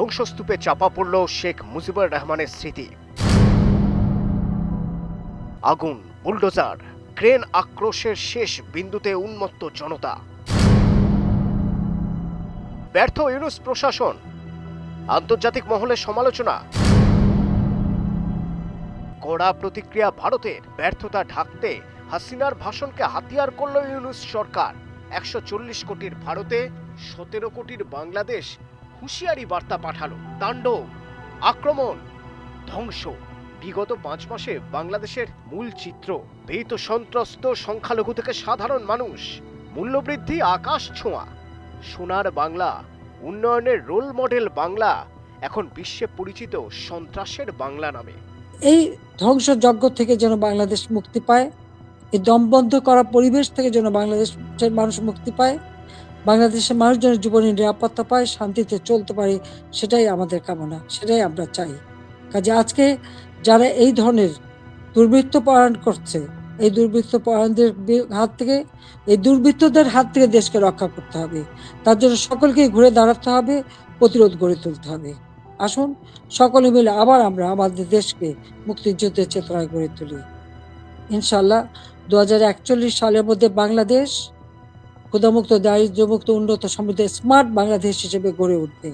ধ্বংসস্তূপে চাপা পড়ল শেখ মুজিবুর রহমানের স্মৃতি। আগুন, বুলডোজার, ক্রেন আক্রোশের শেষ বিন্দুতে উন্মত্ত জনতা। ব্যর্থ ইউনুস প্রশাসন, আন্তর্জাতিক মহলে সমালোচনা। কড়া প্রতিক্রিয়া ভারতের ব্যর্থতা ঢাকতে হাসিনার ভাষণকে হাতিয়ার করল ইউনুস সরকার। একশো চল্লিশ কোটির ভারতে সতেরো কোটির বাংলাদেশ হুঁশিয়ারি বার্তা পাঠালো। তাণ্ডব, আক্রমণ, ধ্বংস। বিগত পাঁচ মাসে বাংলাদেশের মূল চিত্র, ভীত সন্ত্রস্ত সংখ্যালঘু থেকে সাধারণ মানুষ, মূল্যবৃদ্ধি আকাশ ছোঁয়া। সোনার বাংলা, উন্নয়নের রোল মডেল বাংলা, এখন বিশ্বে পরিচিত সন্ত্রাসের বাংলা নামে। এই ধ্বংসযজ্ঞ থেকে যেন বাংলাদেশ মুক্তি পায়, এই দমবন্ধ করা পরিবেশ থেকে যেন বাংলাদেশের মানুষ মুক্তি পায় বাংলাদেশের মানুষ যেন জীবনের নিরাপত্তা পায়, শান্তিতে চলতে পারে, সেটাই আমাদের কামনা, সেটাই আমরা চাই। কাজে আজকে যারা এই ধরনের দুর্বৃত্ত পরায়ণ করছে, এই দুর্বৃত্ত পরায়ণদের হাত থেকে, এই দুর্বৃত্তদের হাত থেকে দেশকে রক্ষা করতে হবে। তার জন্য সকলকেই ঘুরে দাঁড়াতে হবে, প্রতিরোধ গড়ে তুলতে হবে। আসুন, সকলে মিলে আবার আমরা আমাদের দেশকে মুক্তিযুদ্ধের চেতনায় গড়ে তুলি। ইনশাল্লাহ দু হাজার একচল্লিশ সালের মধ্যে বাংলাদেশ ক্ষুদামুক্ত দারিদ্র্যমুক্ত, উন্নত সমৃদ্ধ, স্মার্ট বাংলাদেশ হিসেবে গড়ে উঠবে।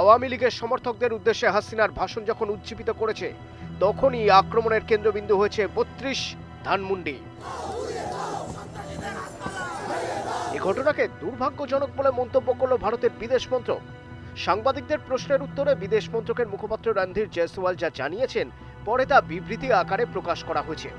আওয়ামী লীগের সমর্থকদের উদ্দেশ্যে হাসিনার ভাষণ যখন উজ্জীবিত করেছে, তখনই আক্রমণের কেন্দ্রবিন্দু হয়েছে বত্রিশ ধানমুন্ডি। এ ঘটনাকে দুর্ভাগ্যজনক বলে মন্তব্য করল ভারতের বিদেশ মন্ত্রক। সাংবাদিকদের প্রশ্নের উত্তরে বিদেশ মন্ত্রকের মুখপাত্র রণধীর জয়সওয়াল যা জানিয়েছেন, পরে তা বিবৃতি আকারে প্রকাশ করা হয়েছে।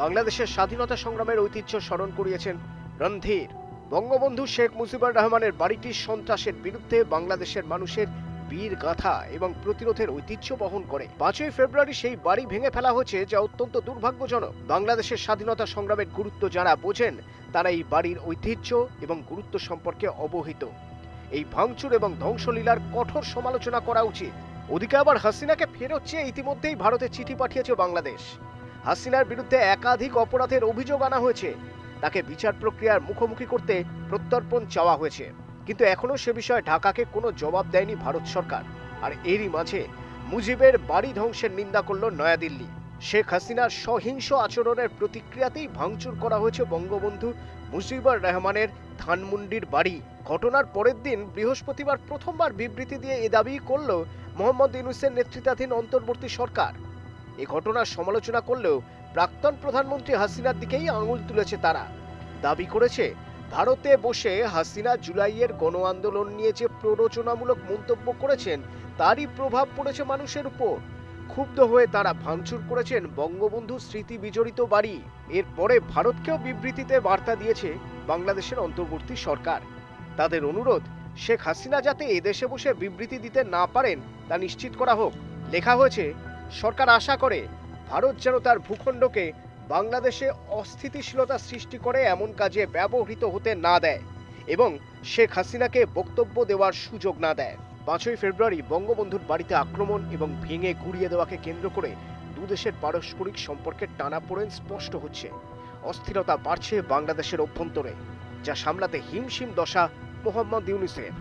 বাংলাদেশের স্বাধীনতা সংগ্রামের ঐতিহ্য স্মরণ করিয়েছেন রণধীর। বঙ্গবন্ধু শেখ মুজিবুর রহমানের বাড়িটি সন্ত্রাসের বিরুদ্ধে বাংলাদেশের মানুষের বীর গাথা এবং প্রতিরোধের ঐতিহ্য বহন করে। পাঁচই ফেব্রুয়ারি সেই বাড়ি ভেঙে ফেলা হয়েছে যা অত্যন্ত দুর্ভাগ্যজনক। বাংলাদেশের স্বাধীনতা সংগ্রামের গুরুত্ব যারা বোঝেন, তারা এই বাড়ির ঐতিহ্য এবং গুরুত্ব সম্পর্কে অবহিত। এই ভাঙচুর এবং ধ্বংসলীলার কঠোর সমালোচনা করা উচিত। ওদিকে আবার হাসিনাকে ফেরত চেয়ে ইতিমধ্যেই ভারতে চিঠি পাঠিয়েছে বাংলাদেশ। হাসিনার বিরুদ্ধে একাধিক অপরাধের অভিযোগ আনা হয়েছে। তাকে বিচার প্রক্রিয়ার মুখোমুখি করতে প্রত্যর্পণ চাওয়া হয়েছে। কিন্তু এখনও সে বিষয়ে ঢাকাকে কোনো জবাব দেয়নি ভারত সরকার। আর এরই মাঝে মুজিবের বাড়ি ধ্বংসের নিন্দা করল নয়াদিল্লি। শেখ হাসিনার সহিংস আচরণের প্রতিক্রিয়াতেই ভাঙচুর করা হয়েছে বঙ্গবন্ধু মুজিবুর রহমানের ধানমন্ডির বাড়ি। ঘটনার পরের দিন বৃহস্পতিবার প্রথমবার বিবৃতি দিয়ে এ দাবি করল মোহাম্মদ ইউনুসের নেতৃত্বাধীন অন্তর্বর্তী সরকার। এ ঘটনার সমালোচনা করলেও প্রাক্তন প্রধানমন্ত্রী হাসিনার দিকেই আঙুল তুলেছে তারা। দাবি করেছে, ভারতে বসে হাসিনা জুলাইয়ের গণ আন্দোলন নিয়ে যে প্ররোচনামূলক মন্তব্য করেছেন, তারই প্রভাব পড়েছে মানুষের উপর। ক্ষুব্ধ হয়ে তারা ভাঙচুর করেছেন বঙ্গবন্ধু স্মৃতি বিজড়িত বাড়ি। এরপরে ভারতকেও বিবৃতিতে বার্তা দিয়েছে বাংলাদেশের অন্তর্বর্তী সরকার। তাদের অনুরোধ, শেখ হাসিনা যাতে এদেশে বসে বিবৃতি দিতে না পারেন তা নিশ্চিত করা হোক। লেখা হয়েছে, সরকার আশা করে ভারত যেন তার ভূখণ্ডকে বাংলাদেশে অস্থিতিশীলতা সৃষ্টি করে এমন কাজে ব্যবহৃত হতে না দেয় এবং শেখ হাসিনাকে বক্তব্য দেওয়ার সুযোগ না দেয়। পাঁচই ফেব্রুয়ারি বঙ্গবন্ধুর বাড়িতে আক্রমণ এবং ভেঙে গুড়িয়ে দেওয়াকে কেন্দ্র করে দুদেশের পারস্পরিক সম্পর্কের টানাপোড়েন স্পষ্ট হচ্ছে। অস্থিরতা বাড়ছে বাংলাদেশের অভ্যন্তরে, যা সামলাতে হিমশিম দশা মোহাম্মদ ইউনুসের।